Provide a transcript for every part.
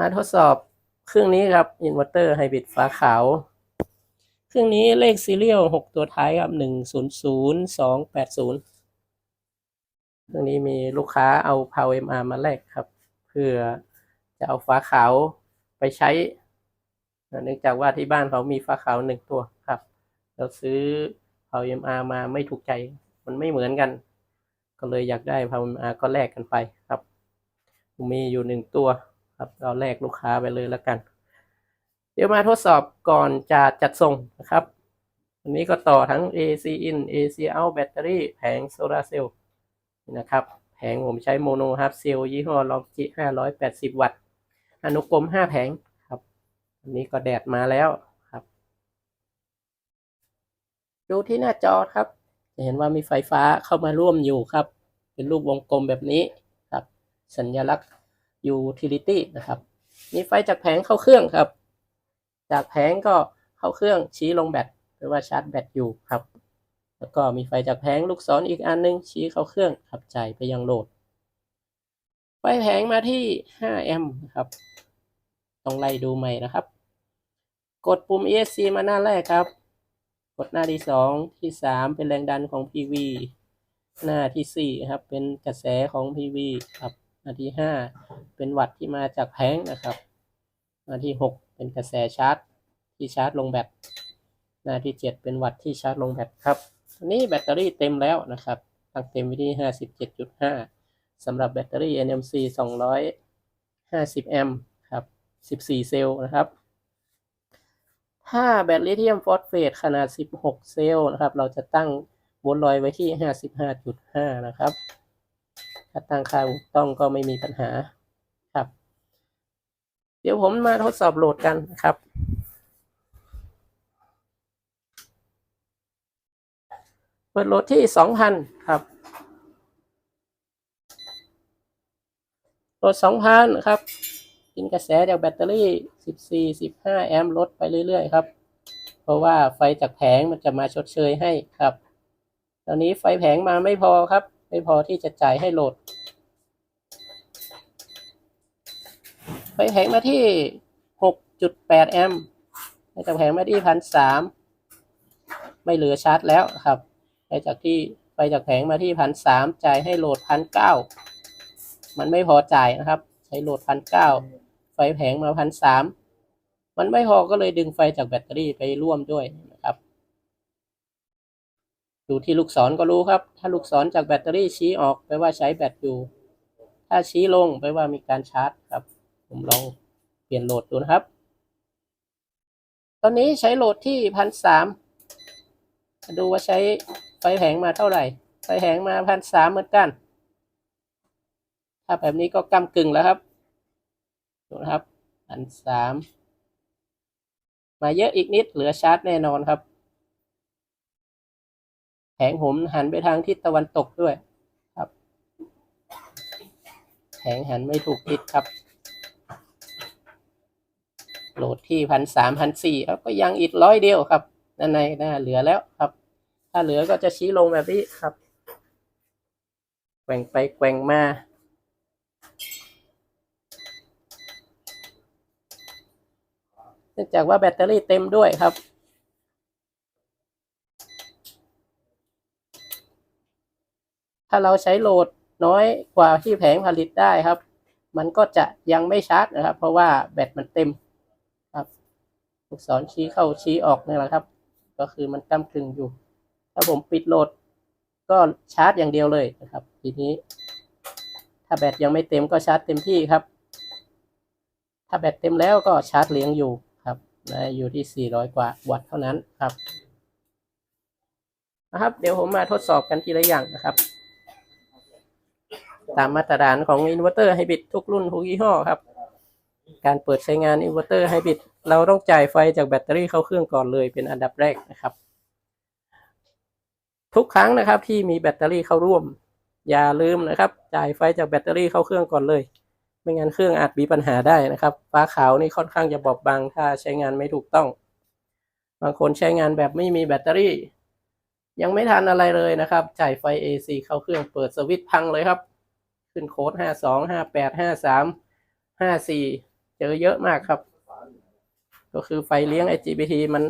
มาทดสอบเครื่องนี้ครับอินเวอร์เตอร์ไฮบริดฟ้าขาว เครื่องนี้เลขซีเรียลหกตัวท้ายครับหนึ่งศูนย์ศูนย์สองแปดศูนย์เครื่องนี้มีลูกค้าเอา Power MR มาแลกครับ เพื่อจะเอาฟ้าขาวไปใช้เนื่องจากว่าที่บ้านเขามีฟ้าขาวหนึ่งตัวครับ เราซื้อ Power MR มาไม่ถูกใจ มันไม่เหมือนกัน ก็เลยอยากได้ Power MR ก็แลกกันไปครับ มีอยู่หนึ่งตัว ครับเราแลกลูกค้าไปเลยแล้วกัน เดี๋ยวมาทดสอบก่อนจะจัดส่งนะครับ อันนี้ก็ต่อทั้ง AC in AC out แบตเตอรี่แผงโซลาร์เซลล์นะครับ แผงผมใช้โมโนฮาร์ฟเซลล์ยี่ห้อลองจิ580 วัตต์ อนุกรม 5 แผงครับ อันนี้ก็แดดมาแล้วครับ ดูที่หน้าจอครับจะเห็นว่ามีไฟฟ้าเข้ามาร่วมอยู่ครับ เป็นรูปวงกลมแบบนี้ครับ สัญลักษณ์ utility นะครับ มีไฟจากแผงเข้าเครื่องครับ จากแผงก็เข้าเครื่องชี้ลงแบตหรือว่าชาร์จแบตอยู่ครับ แล้วก็มีไฟจากแผงลูกศรออีกอันนึงชี้เข้าเครื่องขับจ่ายไปยังโหลด ไฟแผงมาที่ 5 แอมป์นะครับ ต้องไล่ดูใหม่นะครับ กดปุ่ม ESC มาหน้าแรกครับ กดหน้าที่ 2 ที่ 3 เป็นแรงดันของ PV หน้าที่ 4 ครับ เป็นกระแสของ PV ครับ หน้าที่ 5 เป็นวัตต์ที่มาจากแผงนะครับ หน้าที่ 6 เป็นกระแสชาร์จ ที่ชาร์จลงแบต หน้าที่ 7 เป็นวัตต์ที่ชาร์จลงแบตครับอันนี้แบตเตอรี่เต็มแล้วนะครับตั้งเต็มไว้ที่ 57.5สำหรับแบตเตอรี่ NMC 250 แอมป์ครับ 14 เซลล์นะครับ ถ้าแบตลิเธียมฟอสเฟตขนาด 16 เซลล์นะครับ เราจะตั้งวลลอยไว้ที่ 55.5 นะครับ ถ้าตั้งค่าถูกต้องก็ไม่มีปัญหา ดี๋ยวผมมาทดสอบโหลดกันนะครับ เปิดโหลดที่2,000ครับ โหลด2,000ครับ กินกระแสจากแบตเตอรี่14 15แอมป์ลดไปเรื่อย ๆ ครับ เพราะว่าไฟจากแผงมันจะมาชดเชยให้ครับ ตอนนี้ไฟแผงมาไม่พอครับ ไม่พอที่จะจ่ายให้โหลด ไฟแผงมาที่6.8แปดแอมป์ไฟจากแผงมาที่พันสามไม่เหลือชาร์จแล้วครับไฟจากที่ไฟจากแผงมาที่พันสามจ่ายให้โหลดพันเก้ามันไม่พอจ่ายนะครับ ใช้โหลดพันเก้าไฟแผงมาพันสามมันไม่พอก็เลยดึงไฟจากแบตเตอรี่ไปร่วมด้วยนะครับดูที่ลูกศรก็รู้ครับ ถ้าลูกศรจากแบตเตอรี่ชี้ออกแปลว่าใช้แบตอยู่ ถ้าชี้ลงแปลว่ามีการชาร์จครับ ผมลองเปลี่ยนโหลดดูนะครับ ตอนนี้ใช้โหลดที่พันสามดูว่าใช้ไฟแผงมาเท่าไหร่ ไฟแผงมาพันสามเหมือนกัน ถ้าแบบนี้ก็กำกึ่งแล้วครับ ดูนะครับพันสามมาเยอะอีกนิดเหลือชาร์จแน่นอนครับ แผงผมหันไปทางทิศตะวันตกด้วยครับ แผงหันไม่ถูกทิศครับ โหลดที่พันสามพันสี่ครับก็ยังอีกร้อยเดียวครับด้านในน่าเหลือแล้วครับ ถ้าเหลือก็จะชี้ลงแบบนี้ครับแกว่งไปแกว่งมาเนื่องจากว่าแบตเตอรี่เต็มด้วยครับ ถ้าเราใช้โหลดน้อยกว่าที่แผงผลิตได้ครับ มันก็จะยังไม่ชาร์จนะครับ เพราะว่าแบตมันเต็ม ลูกศรชี้เข้าชี้ออกนี่แหละครับ ก็คือมันก้ากึ่งอยู่ ถ้าผมปิดโหลด ก็ชาร์จอย่างเดียวเลยนะครับ ทีนี้ ถ้าแบตยังไม่เต็มก็ชาร์จเต็มที่ครับ ถ้าแบตเต็มแล้วก็ชาร์จเลี้ยงอยู่ครับนะอยู่ที่ 400 กว่าวัตต์เท่านั้นครับนะครับ เดี๋ยวผมมาทดสอบกันทีละอย่างนะครับ ตามมาตรฐานของอินเวอร์เตอร์ไฮบริดทุกรุ่นทุกยี่ห้อครับ การเปิดใช้งานอินเวอร์เตอร์ไฮบริดเราต้องจ่ายไฟจากแบตเตอรี่เข้าเครื่องก่อนเลยเป็นอันดับแรกนะครับ ทุกครั้งนะครับที่มีแบตเตอรี่เข้าร่วม อย่าลืมนะครับ จ่ายไฟจากแบตเตอรี่เข้าเครื่องก่อนเลย ไม่งั้นเครื่องอาจมีปัญหาได้นะครับฟ้าขาวนี่ค่อนข้างจะบอบบางถ้าใช้งานไม่ถูกต้อง บางคนใช้งานแบบไม่มีแบตเตอรี่ ยังไม่ทันอะไรเลยนะครับ จ่ายไฟ AC เข้าเครื่องเปิดสวิตช์พังเลยครับ ขึ้นโค้ด52 58 53 54 เจอเยอะมากครับ ก็คือไฟเลี้ยง IGBT มัน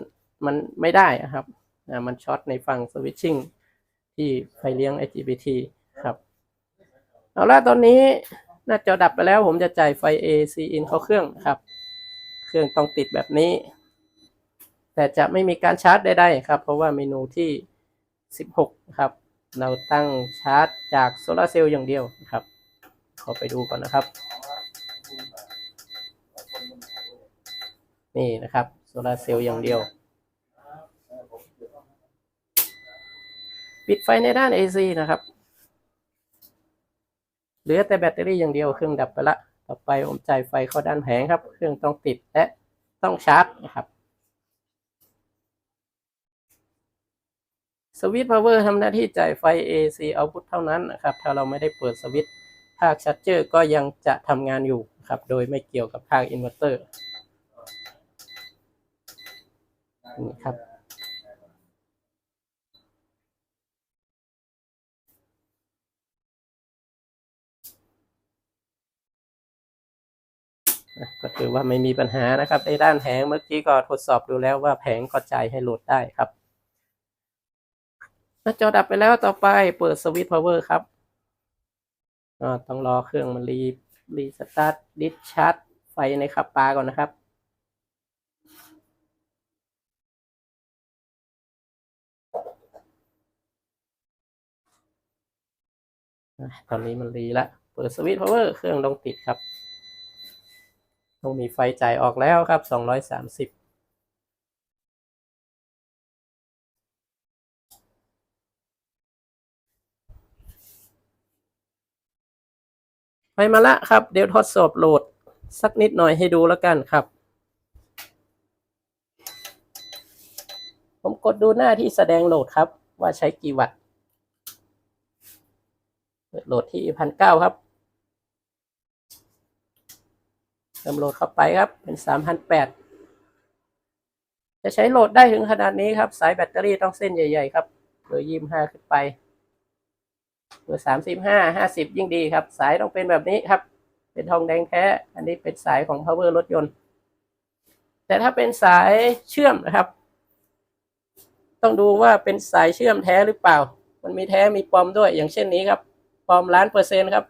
มันไม่ได้ครับมันช็อตในฝั่งสวิตชิ่งที่ไฟเลี้ยง IGBT ครับ เอาละตอนนี้หน้าจอดับไปแล้วผมจะจ่ายไฟ AC in เข้าเครื่องครับ เครื่องต้องติดแบบนี้ แต่จะไม่มีการชาร์จใดๆครับ เพราะว่าเมนูที่ 16 ครับ เราตั้งชาร์จจากโซลาร์เซลล์อย่างเดียวครับ ขอไปดูก่อนนะครับ นี่นะครับโซลาเซลล์อย่างเดียว ปิดไฟในด้าน AC นะครับ เหลือแต่แบตเตอรี่อย่างเดียวเครื่องดับไปละ ต่อไปผมจ่ายไฟเข้าด้านแผงครับ เครื่องต้องติดและต้องชาร์จนะครับสวิตช์พาวเวอร์ทำหน้าที่จ่ายไฟ AC output เท่านั้นนะครับ ถ้าเราไม่ได้เปิดสวิตช์ภาคชัดเจอร์ก็ยังจะทำงานอยู่ครับ โดยไม่เกี่ยวกับภาคอินเวอร์เตอร์ นี่ครับ ก็ถือว่าไม่มีปัญหานะครับในด้านแผงเมื่อกี้ก็ทดสอบดูแล้วว่าแผงก็จ่ายให้โหลดได้ครับหน้าจอดับไปแล้วต่อไปเปิดสวิตช์พาวเวอร์ครับต้องรอเครื่องมันรีรีสตาร์ทดิสชาร์จไฟในขับปลาก่อนนะครับ ตอนนี้มันรีละ เปิดสวิตช์พาวเวอร์เครื่องต้องติดครับ ต้องมีไฟจ่ายออกแล้วครับสองร้อยสามสิบไฟมาละครับ เดี๋ยวทดสอบโหลด สักนิดหน่อยให้ดูแล้วกันครับ ผมกดดูหน้าที่แสดงโหลดครับ ว่าใช้กี่วัตต์ โหลดที่พันเก้าครับเติมโหลดเข้าไปครับ เป็นสามพันแปดจะใช้โหลดได้ถึงขนาดนี้ครับ สายแบตเตอรี่ต้องเส้นใหญ่ ๆ ครับเบอร์ยี่ห้าขึ้นไปเบอร์สามสิบห้าห้าสิบยิ่งดีครับ สายต้องเป็นแบบนี้ครับ เป็นทองแดงแท้ อันนี้เป็นสายของ power รถยนต์ แต่ถ้าเป็นสายเชื่อมนะครับ ต้องดูว่าเป็นสายเชื่อมแท้หรือเปล่า มันมีแท้มีปลอมด้วยอย่างเช่นนี้ครับ ปลอมล้านเปอร์เซ็นต์ครับ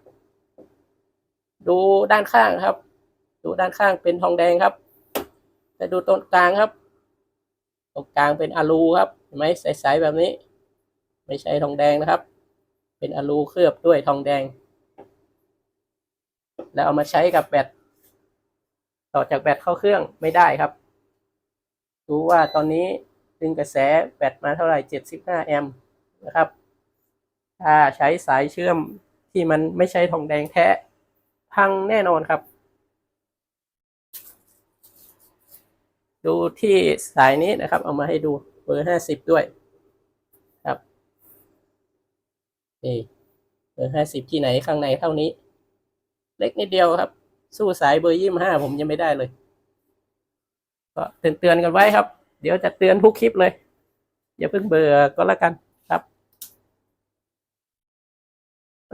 ดูด้านข้างครับ ดูด้านข้างเป็นทองแดงครับแต่ดูตรงกลางครับ ตรงกลางเป็นอะลูครับเห็นไหมใสๆแบบนี้ ไม่ใช่ทองแดงนะครับ เป็นอะลูเคลือบด้วยทองแดง แล้วเอามาใช้กับแบตต่อจากแบตเข้าเครื่องไม่ได้ครับ ดูว่าตอนนี้ดึงกระแสแบตมาเท่าไหร่ 75 แอมป์นะครับ ถ้าใช้สายเชื่อมที่มันไม่ใช่ทองแดงแท้พังแน่นอนครับ ดูที่สายนี้นะครับ เอามาให้ดูเบอร์50ด้วยครับนี่เบอร์50ที่ไหนข้างในเท่านี้ เล็กนิดเดียวครับ สู้สายเบอร์ยี่ห้าผมยังไม่ได้เลย ก็เตือนเตือนๆกันไว้ครับ เดี๋ยวจะเตือนทุกคลิปเลย อย่าเพิ่งเบื่อก็แล้วกัน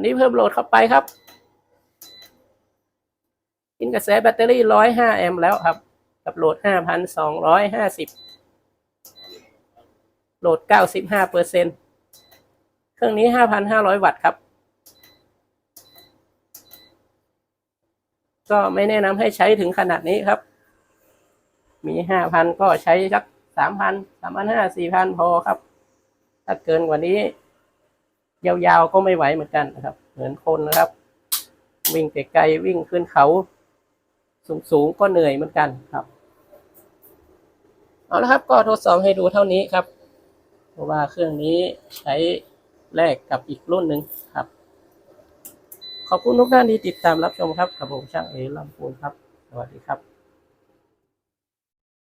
นี้เพิ่มโหลดเข้าไปครับกินกระแสแบตเตอรี่ร้อยห้าแอมป์แล้วครับ กับโหลดห้าพันสองร้อยห้าสิบโหลดเก้าสิบห้าเปอร์เซ็นเครื่องนี้ห้าพันห้าร้อยวัตต์ครับ ก็ไม่แนะนำให้ใช้ถึงขนาดนี้ครับ มีห้าพันก็ใช้สักสามพันสามพันห้าสี่พันพอครับ ถ้าเกินกว่านี้ ยาวๆก็ไม่ไหวเหมือนกันนะครับ เหมือนคนนะครับ วิ่งไกลๆวิ่งขึ้นเขา สูงๆก็เหนื่อยเหมือนกันครับ เอาละครับ ก็ทดสอบให้ดูเท่านี้ครับ เพราะว่าเครื่องนี้ใช้แลกกับอีกรุ่นหนึ่งครับ ขอบคุณทุกท่านที่ติดตามรับชมครับกับผมช่างเอลำพูนครับ สวัสดีครับ